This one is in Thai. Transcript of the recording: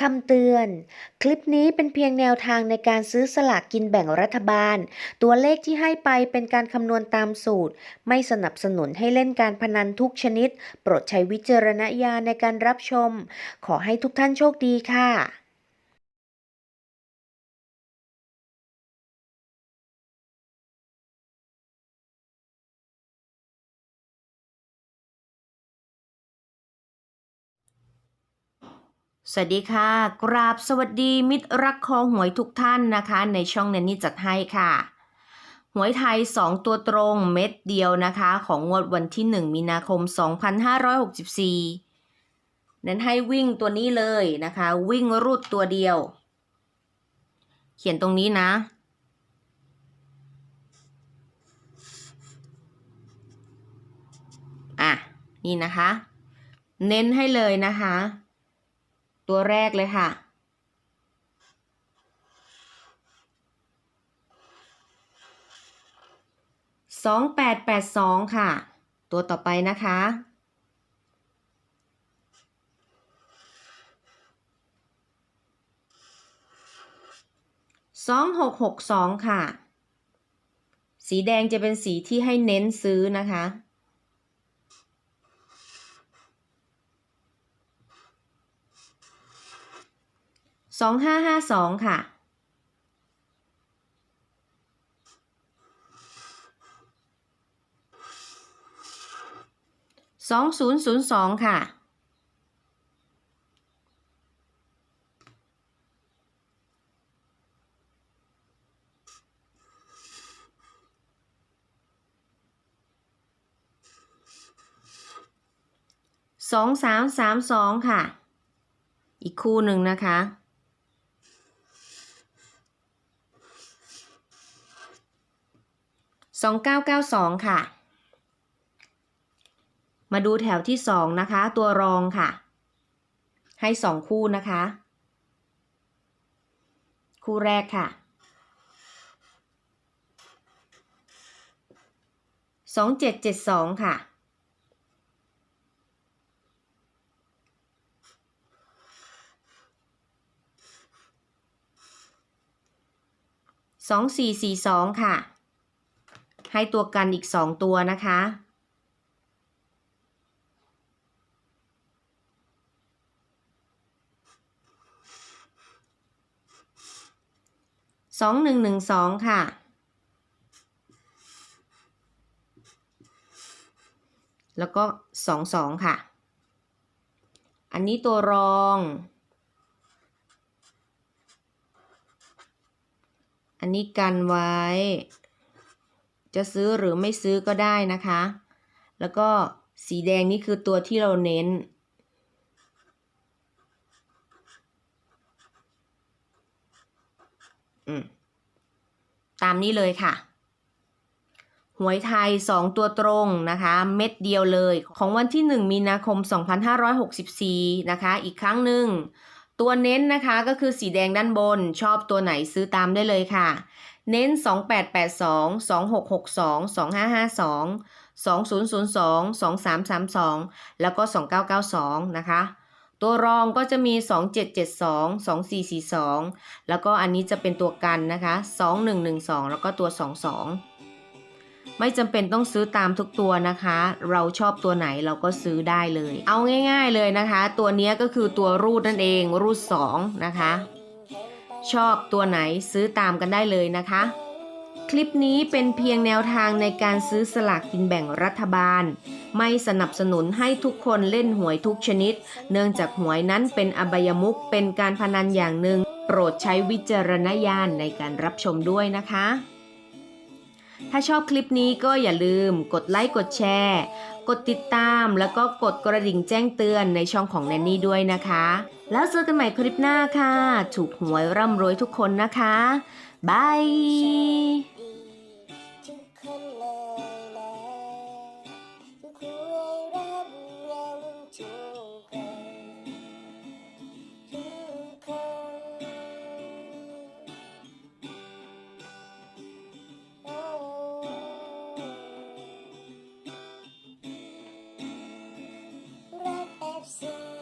คำเตือน คลิปนี้เป็นเพียงแนวทางในการซื้อสลากกินแบ่งรัฐบาล ตัวเลขที่ให้ไปเป็นการคำนวณตามสูตร ไม่สนับสนุนให้เล่นการพนันทุกชนิด โปรดใช้วิจารณญาณในการรับชม ขอให้ทุกท่านโชคดีค่ะ สวัสดีค่ะ กราบสวัสดีมิตรรักคอหวยทุกท่านนะคะ ในช่องแนนนี่จัดให้ค่ะ หวยไทย 2 ตัวตรงเม็ดเดียวนะคะ ของงวดวันที่ 1 มีนาคม 2564นั้นให้วิ่งตัวนี้เลยนะคะ วิ่งรูดตัวเดียว เขียนตรงนี้นะอะนี่นะคะ เน้นให้เลยนะคะ ตัวแรกเลยค่ะ สองแปดแปดสองค่ะ ตัวต่อไปนะคะ สองหกหกสองค่ะ สีแดงจะเป็นสีที่ให้เน้นซื้อนะคะ สองห้าห้าสองค่ะ สองศูนย์ศูนย์สองค่ะ สองสามสามสองค่ะ อีกคู่หนึ่งนะคะ สองเก้าเก้าสองค่ะ มาดูแถวที่สองนะคะ ตัวรองค่ะ ให้สองคู่นะคะ คู่แรกค่ะสองเจ็ดเจ็ดสองค่ะสองสี่สี่สองค่ะ ให้ตัวกันอีกสองตัวนะคะ สองหนึ่งหนึ่งสองค่ะ แล้วก็สองสองค่ะ อันนี้ตัวรอง อันนี้กันไว้ จะซื้อหรือไม่ซื้อก็ได้นะคะ แล้วก็สีแดงนี่คือตัวที่เราเน้น ตามนี้เลยค่ะ หวยไทย 2 ตัวตรงนะคะ เม็ดเดียวเลยของวันที่ 1 มีนาคม 2564 นะคะ อีกครั้งหนึ่งตัวเน้นนะคะก็คือสีแดงด้านบนชอบตัวไหนซื้อตามได้เลยค่ะ เน้น 2882 2662 2552 2002 2332 แล้วก็ 2992 นะคะ ตัวรองก็จะมี 2772 2442 แล้วก็อันนี้จะเป็นตัวกันนะคะ 2112 แล้วก็ตัว 22 ไม่จำเป็นต้องซื้อตามทุกตัวนะคะ เราชอบตัวไหนเราก็ซื้อได้เลย เอาง่าย ๆเลยนะคะ ตัวนี้ก็คือตัวรูดนั่นเองรูด 2 นะคะ ชอบตัวไหนซื้อตามกันได้เลยนะคะ คลิปนี้เป็นเพียงแนวทางในการซื้อสลากกินแบ่งรัฐบาล ไม่สนับสนุนให้ทุกคนเล่นหวยทุกชนิด เนื่องจากหวยนั้นเป็นอบายมุกเป็นการพนันอย่างหนึ่ง โปรดใช้วิจารณญาณในการรับชมด้วยนะคะ ถ้าชอบคลิปนี้ก็อย่าลืมกดไลค์กดแชร์ กดติดตามแล้วก็กดกระดิ่งแจ้งเตือนในช่องของแนนนี่ด้วยนะคะ แล้วเจอกันใหม่คลิปหน้าค่ะ ถูกหวยร่ำรวยทุกคนนะคะบาย say.